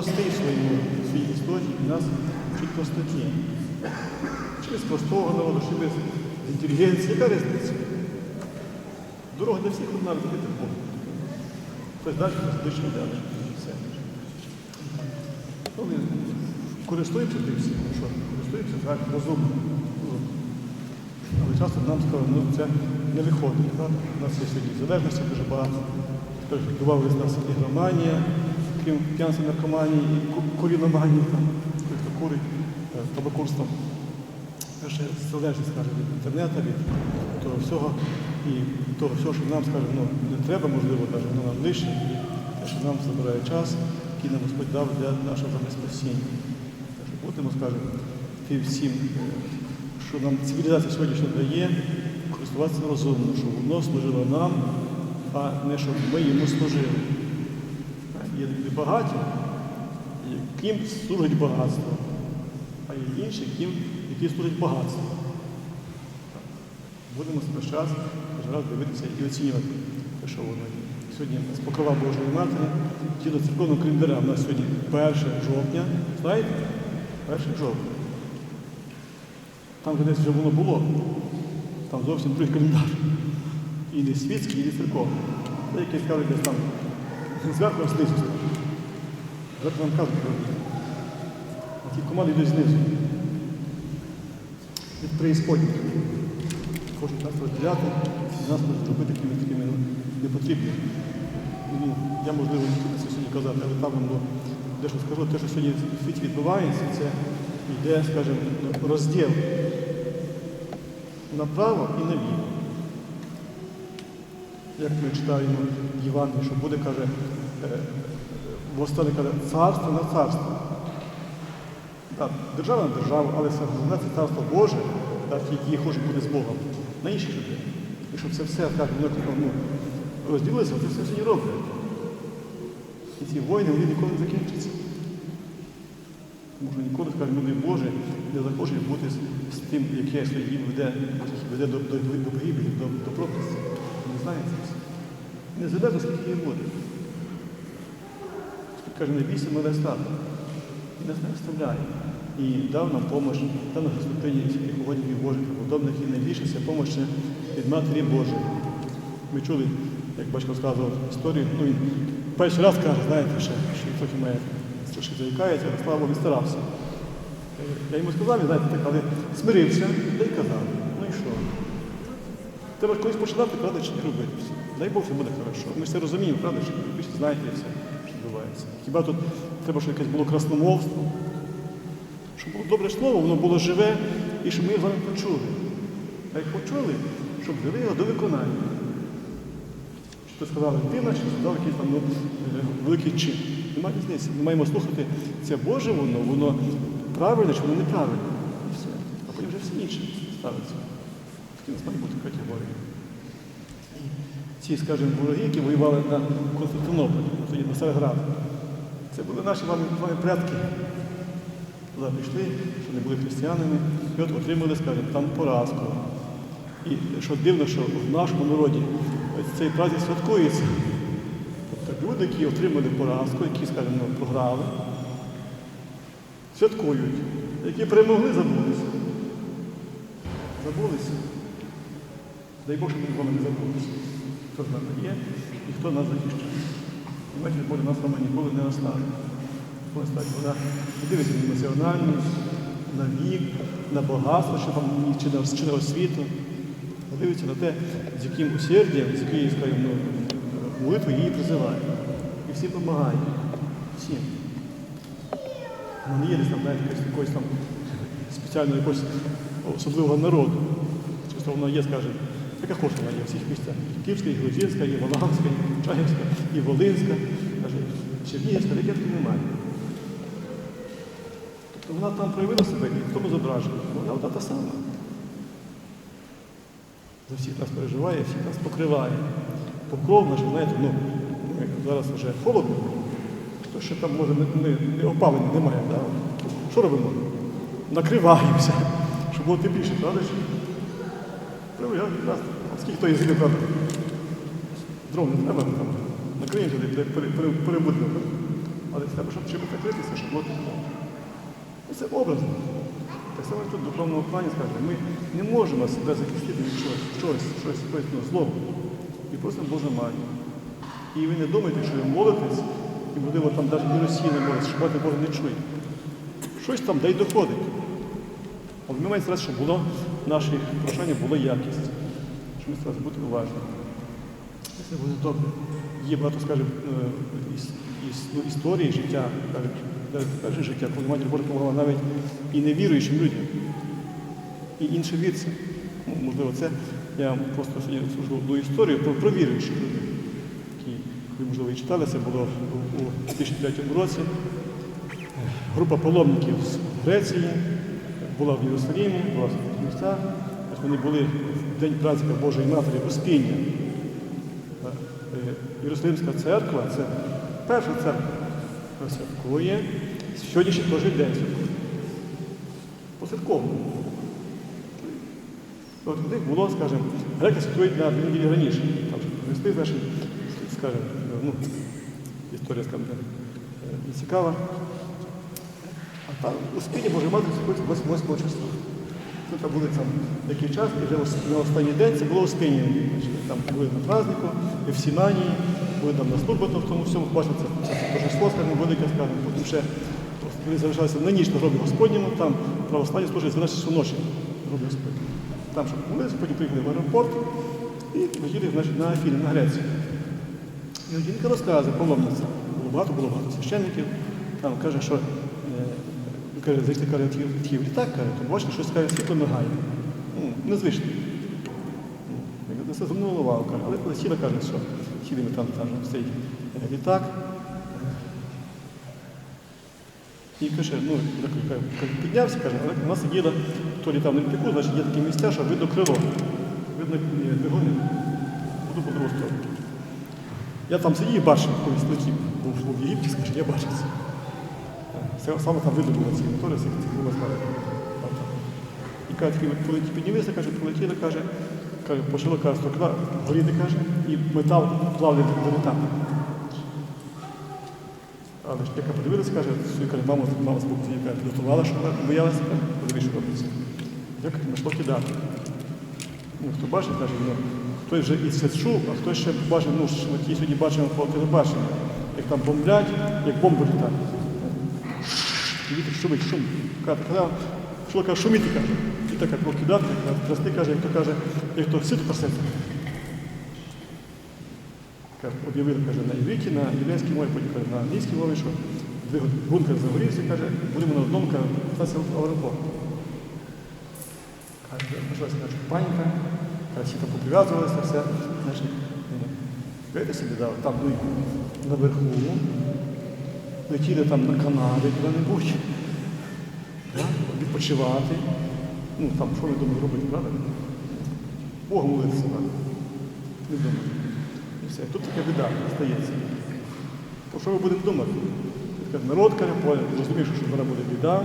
простий в своєму в своїй історії і нас вчить простоті. Чи без простого народу, чи без інтелігенції, яка різниця? Дорога для всіх одна робити Бог. Хтось далі, хтось ближче далі. Все. Вони користуються тим всім, ну що, користуються так, розумно. Але часто нам сказали, ну це не виходить. Так? У нас є сьогодні залежності дуже багато. Тепер додавалися нас і громанія, крім п'янства наркоманії, і ку- куріноманії, там, той, хто курить, е, табакурством. Ще залежність скаже, від інтернету, від того всього. І того всього, що нам скаже, ну не треба, можливо, навіть воно нам лише, і те, що нам забирає час, який нам Господь дав для нашого спасіння. Будемо, скажемо, тим всім, е, що нам цивілізація сьогоднішня дає, користуватися розумно, щоб воно служило нам, а не щоб ми йому служили. Є люди багаті, яким служить багатство, а є інші, які служать багатство. Будемо кожен раз дивитися і оцінювати те, що воно є. Сьогодні у Божої Матері, згідно церковного календаря, у нас сьогодні 1 жовтня. Знаєте? 1 жовтня. Там де десь вже воно було, там зовсім другий календар. І не світський, і не церковний. Деякі скажуть, десь там зверху знизу. Зверху нам кажуть ті команди йдуть знизу. Від преісподніх. Хочуть нас розділяти, і нас можуть робити такими такими непотрібними. Ну, я, можливо, не це сьогодні казати, але воно дещо скажу, те, що сьогодні в світі відбувається, це йде, скажімо, розділ направо і наліво. Як ми читаємо в Євангелії, що буде, каже, е, восстане каже, царство на царство. Так, держава на державу, але головне це царство Боже, так, які хочуть бути з Богом, на інших людей. І щоб це все так, воно ну, розділилося, це все сьогодні роблять. І ці воїни вони ніколи не закінчаться. Що ніколи, скажімо, люди Божі не захочуть бути з, тим, яке їм веде, веде до, до, до погибелі, до, до пропасті. Не знає це все. Незалежно, скільки їм буде. Господь каже, не бійся мене стати. І нас не вставляє. І дав нам допомогу, дав нам Господині всіх угодників Божих і подобних, і найбільше допомога від Матері Божої. Ми чули, як батько розказував історію, ну він перший раз каже, знаєте, що, трохи має трошки заїкається, але слава він старався. Я йому сказав, знаєте, так, але смирився, та й казав, і? Треба колись починати, правда, чи не робити все. Дай Бог, все буде хорошо. Ми це розуміємо, що ви знаєте все, що відбувається. Хіба тут треба, щоб якесь було красномовство, щоб було добре слово, воно було живе, і щоб ми з вами почули. А як почули, щоб довели його до виконання. Чи то сказала людина, чи сказав якийсь там ну, е, великий чин. Немає різниці. Ми маємо слухати, це Боже воно, воно правильне, чи воно неправильне. І все. А потім вже всі інші ставиться. У має бути категорії. І ці, скажімо, вороги, які воювали на Константинополі, тоді на Царград, це були наші вами, предки. Туди пішли, що не були християнами, і от отримали, скажімо, там поразку. І що дивно, що в нашому народі ось цей праздник святкується. Тобто люди, які отримали поразку, які, скажімо, ну, програли, святкують, які перемогли, забулися. Забулися. Дай Бог, щоб ми не забулися. Хто з нами є і хто нас захищає. І Боже нас вами ніколи не оставить. Вона дивиться на емоціональність, на вік, на багатство, що там чи на, чи на освіту. Дивиться на те, з яким усердям, з якою, ну, молитвою її призиває. І всім допомагає. Всім. Вона не є десь там, якось, якоїсь там спеціального якогось особливого народу. Чисто вона є, скажімо, хоче вона є в всіх місцях. Київська, і Грузинська, і Волганська, і Чагівська, і Волинська, Чернігівська, таке тут немає. Тобто вона там проявила себе і в тому зображенні. Вона одна та сама. За всіх нас переживає, всіх нас покриває. Покров наш, знаєте, ну, ми зараз вже холодно, то ще там може не, не опалення немає. Да? Що робимо? Накриваємося, щоб було тепліше, правда? ж? Ну, я якраз, скільки то зимі, правда? Дров не треба, там накриємо туди, пере- пере- перебудемо. Але треба, щоб щоб закритися, щоб було тепло. І Це образно. Так само тут в духовному плані скажемо, ми не можемо себе захистити від щось, щось, щось ну, злого. І просимо Божу матір. І ви не думайте, що ви молитесь, і можливо там навіть і Росія не молиться, що мати не чує. Щось там дай доходить. Але ми маємо зараз, щоб було наше прохання було якість. Щоб ми зараз бути уважними. І Це буде добре. Є багато, скажімо, е, ну, історії життя, кажуть, перше життя, коли матір Божа допомагала навіть і невіруючим людям, і іншовірцям. Ну, можливо, це я просто сьогодні служу одну історію про, про віруючих людей, які, ви, можливо, і читали, це було у 2003 році. Група паломників з Греції була в Єрусалимі, була в таких місцях. Вони були в день праздника Божої Матері Успіння. Е, Єрусалимська церква це перша церква, святкує сьогоднішній теж день святкує. Посвятково. От у них було, скажімо, греки святкують на дві неділі раніше. Там щоб привести, значить, скажімо, ну, історія, скажімо, е, не цікава. Там Успіння Божої Матері святкується 8 числа. Ну, там були там який час, і вже на останній день це було Успіння. Значить, Там були на празднику, і в Сіманії, були там на службу в тому всьому, бачите, це, торжество, скажімо, велике, скажімо, потім ще вони залишалися на ніч на гробі Господньому, там православні 12 часу ночі на гробі Господньому. Там, щоб помилися, потім приїхали в аеропорт і летіли на Афіни, на Грецію. І жінка розказує, паломниця. Було багато, було багато священників. Там каже, що каже, зайшли каже, в літак, каже, то бачите, щось каже, світло мигає. Ну, незвично. Ну, Це звернула увагу, каже, але коли сіла, каже, що сіли ми там, там в цей е, літак. І каже, ну, каже, каже, піднявся, каже, але вона сиділа, хто літав на літаку, значить є такі місця, що видно крило, видно е, двигуни, буду по другу сторону. Я там сидів і бачив, колись летів, був в Єгипті, скажімо, я бачив саме там видно було ці мотори, ці було знали. І каже, полеті піднялися, каже, полетіли, каже, каже, почало каже, стокла горіти, каже, і метал плавляє до літака. Але ж яка подивилася, каже, свою каже, мама, мама боку яка підготувала, що вона боялася, подивись, що робиться. Як знайшло кидати. Ну, хто бачить, каже, ну, хтось вже і чув, а хтось ще бачив, ну, що ті сьогодні бачимо по телебаченню, як там бомблять, як бомби літають. І вітер шумить, шум. Каже, що каже, шуміти, каже. І так як кидати, трясти, каже, як то каже, як то сито трясеться. Об'явили, каже, на івриті, на єврейській мові, потім каже, на англійській мові, що двигун бункер загорівся, каже, будемо на одному, каже, стався аеропорт. Каже, почалася паніка, каже, всі там поприв'язувалися, все. Ну, Видите собі, да, там ну, наверху, летіли там на Канади куди-небудь, відпочивати. Ну, там, що ви думаєте робити, правда? Богу молитися треба. Не думати. І все. Тут така біда стається. То що ми будемо думати? Каже, народ каже, понял, розумієш, що вона буде біда.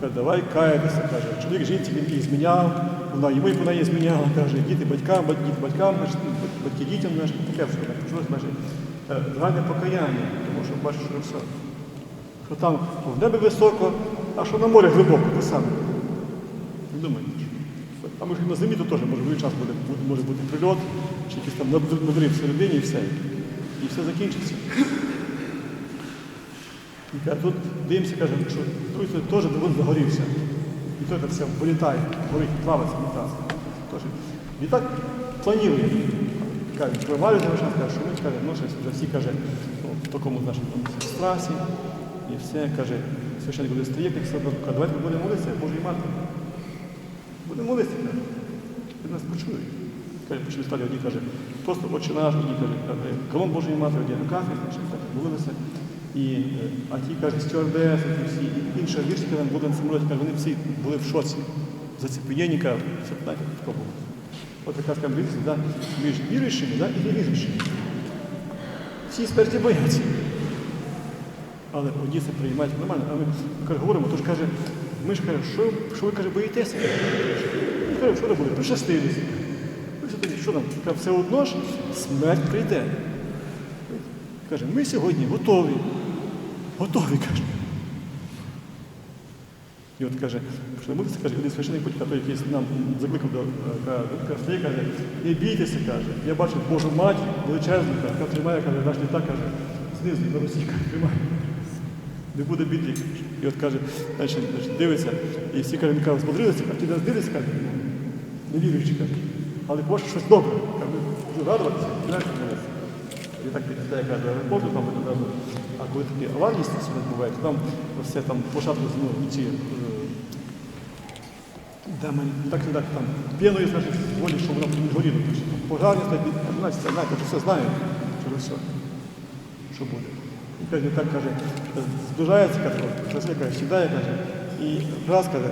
Каже, давай каятися, каже, чоловік жінці він її зміняв, вона йому вона її зміняла, каже, діти батькам, бать- діти батькам, батьки дітям, таке все. Почалось, значить, е, загальне покаяння, тому що бачиш, що все. Що там в небі високо, а що на морі глибоко, те саме. Не думайте. А може і на землі то теж може в час буде, може бути прильот, чи якийсь там надр- надрив всередині і все. І все закінчиться. І тут дивимося, каже, що другий теж двигун загорівся. І той так все вилітає, горить, плавиться. Тож, літак планує. Каже, провалює каже, що ми каже, ну щось вже всі каже, в такому нашому страсі. І все, каже, священник буде стоїть, як одно, каже, давайте будемо молитися, Божої Матері. Будемо молитися, каже. Він нас почує. Каже, почали стали одні, каже, просто отче наш, одні каже, каже, колон Божої Матері, одні так молилися. І, е, а ті, каже, стюардеси, ті всі, і інші віршики там на самоліті, каже, вони всі були в шоці. Заціпеніння, каже, все, знаєте, таке було. От така скажімо, да, між віруючими да, і невіруючими. Всі смерті бояться. Але одні це приймають нормально. А ми каже, говоримо, ж каже, ми ж каже, що, що ви каже, боїтеся? Ми каже, що робили? Причастилися. Що нам? Каже, все одно ж смерть прийде. Каже, ми сьогодні готові. Готові, каже. І от каже, що не каже, один священник будь той якийсь нам закликав до е, каже, каже, не бійтеся, каже. Я бачу Божу мать величезну, яка тримає, каже, наш літак, каже, знизу на Росії, каже, тримає. Не буде біди. І от каже, значить, значить, дивиться, і всі каже, він каже, збодрилися, а ті нас дивляться, каже, не віруючи, каже. Але боже, щось добре. Каже, дуже радуватися, молитися. І так підлітає, каже, аеропорту, там одразу. А коли такі аварії стаються, відбувають, то там все там початку ну, ці, е, де ми, так і так, там, п'яною, значить, волі, що воно не горіло. Там Пожарні стоять, знаєте, все знають, ви все, що буде. І каже, так каже, здужається, каже, красиве, каже, сідає, каже, і раз, каже,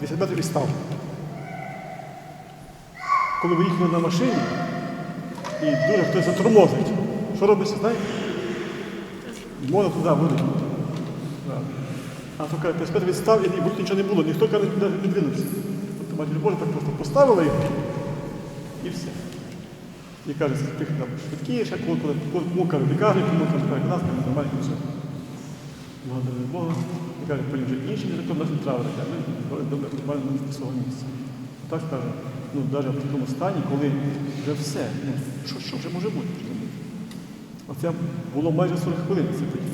10 метрів і став. Коли ви їхали на машині, і дуже хтось затормозить, що робиться, знаєте? Можна туди видихнути. А то каже, 5 метрів відстав, і будь нічого не було, ніхто каже, не двинувся. Тобто Матір Божа так просто поставила його і все. І каже, тих там швидкіше, коли, каже, лікарні, кому каже, каже, нас там нормально все. Благодарили Бога. І каже, потім вже інші закон нас не травили, каже, ми добре нормально на свого місця. Так каже, ну навіть в такому стані, коли вже все, ну що, що вже може бути? Оце було майже 40 хвилин це тоді.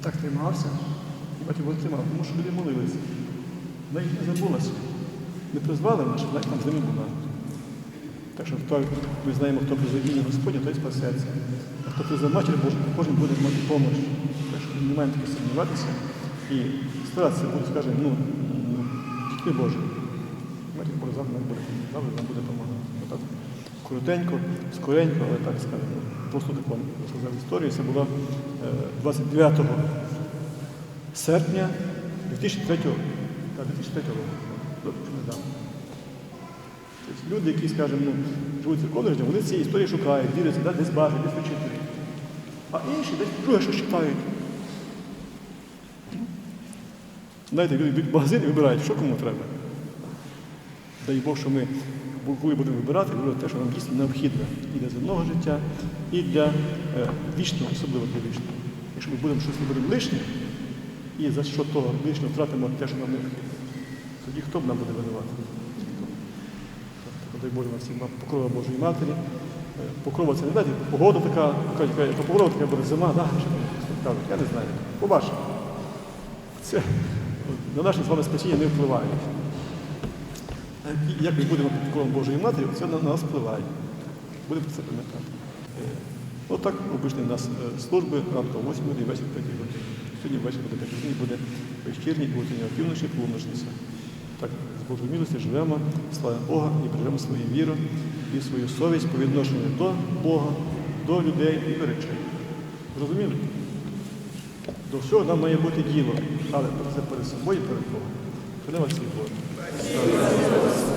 Так тримався, і батько його тримав, тому що люди молилися. Їх не забулася. Не призвали щоб навіть там землі була. Так що хто, ми знаємо, хто призвав ім'я Господня, той спасеться. А хто призвав матір кожен буде мати допомогу. Так що не маємо таки сумніватися і старатися бути, скажімо, ну, дітьми Божими. Матір Божа завжди нам буде, завжди нам буде допомагати. Отак коротенько, скоренько, але так скажемо. Просто тако розказав історію. Це було е, 29 серпня 2003 року. Так, 2003 року. Добре, недавно. Люди, які, скажімо, ну, живуть церковним життям, вони цієї історії шукають, дивляться, да, десь бачать, десь вичитують. А інші десь друге, що читають. Знаєте, люди йдуть в магазин і вибирають, що кому треба. Дай Бог, що ми, коли будемо вибирати, вибрати те, що нам дійсно необхідно і для земного життя, і для е, вічного, особливо для вічного. Якщо ми будемо щось виберемо лишнє, і за що того лишнього втратимо те, що нам необхідно, тоді хто б нам буде винувати? Так, Дай Боже нам всім покрова Божої Матері. Е, Покрова це не знаєте, погода така, кажуть, то покрова така буде зима, да, кажуть, я не знаю. Побачимо. Це на наше з вами спасіння не впливає. Як ми будемо під покровом Божої Матері, це на нас впливає. Будемо це пам'ятати. Е, Отак обичні у нас е, служби ранку 8 і вечір 5 годині. Сьогодні ввечері буде 5 годин, буде вечірній, і утренній опівночі, полуночниця. Так, з Божої милості живемо, славимо Бога і бережемо свою віру і свою совість по відношенню до Бога, до людей і до речей. Зрозуміли? До всього нам має бути діло, але це перед собою перед Богом. Хай вас Боже.